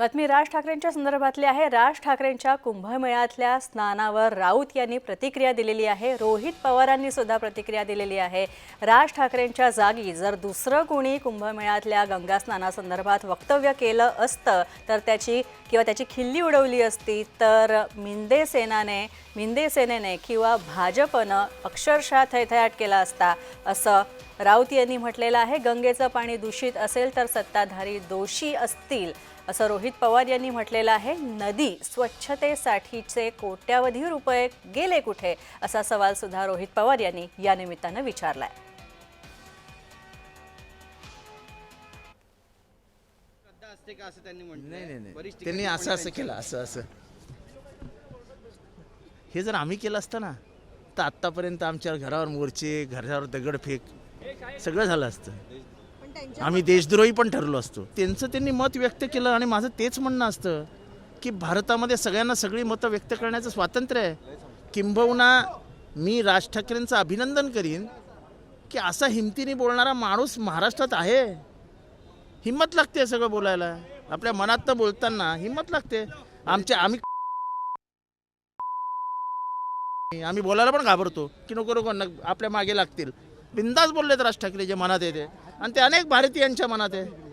बातमी राज ठाकरेंच्या संदर्भातली आहे. राज ठाकरेंच्या कुंभमेळ्यातल्या स्नानावर राऊत यांनी प्रतिक्रिया दिलेली आहे. रोहित पवारांनी सुद्धा प्रतिक्रिया दिलेली आहे. राज ठाकरेंच्या जागी जर दुसरं कोणी कुंभमेळ्यातल्या गंगा स्नानासंदर्भात वक्तव्य केलं असतं तर त्याची किंवा त्याची खिल्ली उडवली असती तर मिंदे सेनाने मिंदे सेनेने किंवा भाजपनं अक्षरशः थैथयाट केला असता असं राऊत यांनी म्हटलेलं आहे गंगेचं पाणी दूषित असेल तर सत्ताधारी दोषी असतील असं रोहित पवार यांनी म्हटलेलं आहे. नदी स्वच्छतेसाठीचे कोट्यावधी रुपये गेले कुठे असा सवाल सुद्धा रोहित पवार यांनी या निमित्तानं विचारलाय. त्यांनी असं असं केलं असं असं. हे जर आम्ही केलं असतं ना तर आत्तापर्यंत आमच्या घरावर मोर्चे घरावर दगडफेक सगळं झालं असतं. आम्ही देशद्रोही पण ठरलो असतो. त्यांचं त्यांनी मत व्यक्त केलं आणि माझं तेच म्हणणं असतं की भारतामध्ये सगळ्यांना सगळी मतं व्यक्त करण्याचं स्वातंत्र्य आहे. किंबहुना मी राज ठाकरेंचं अभिनंदन करीन की असा हिमतीने बोलणारा माणूस महाराष्ट्रात आहे. हिंमत लागते सगळं बोलायला. आपल्या मनातनं बोलताना हिंमत लागते. आमच्या आम्ही आम्ही बोलायला पण घाबरतो की नको नको न- आपल्या मागे लागतील. बिंदास बोललेत राज ठाकरे जे मनात येते. आणि ते अनेक भारतीयांच्या मनात आहे.